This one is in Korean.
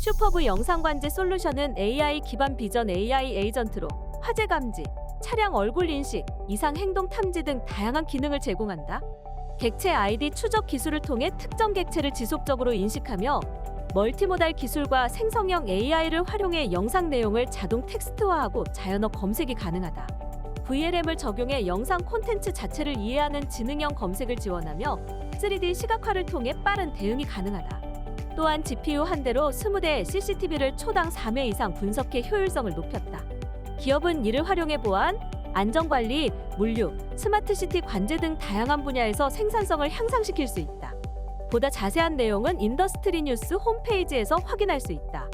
슈퍼브 영상 관제 솔루션은 AI 기반 비전 AI 에이전트로 화재 감지, 차량 얼굴 인식, 이상 행동 탐지 등 다양한 기능을 제공한다. 객체 아이디 추적 기술을 통해 특정 객체를 지속적으로 인식하며 멀티모달 기술과 생성형 AI를 활용해 영상 내용을 자동 텍스트화하고 자연어 검색이 가능하다. VLM을 적용해 영상 콘텐츠 자체를 이해하는 지능형 검색을 지원하며 3D 시각화를 통해 빠른 대응이 가능하다. 또한 GPU 한 대로 20대의 CCTV를 초당 4매 이상 분석해 효율성을 높였다. 기업은 이를 활용해 보안, 안전관리, 물류, 스마트시티 관제 등 다양한 분야에서 생산성을 향상시킬 수 있다. 보다 자세한 내용은 인더스트리 뉴스 홈페이지에서 확인할 수 있다.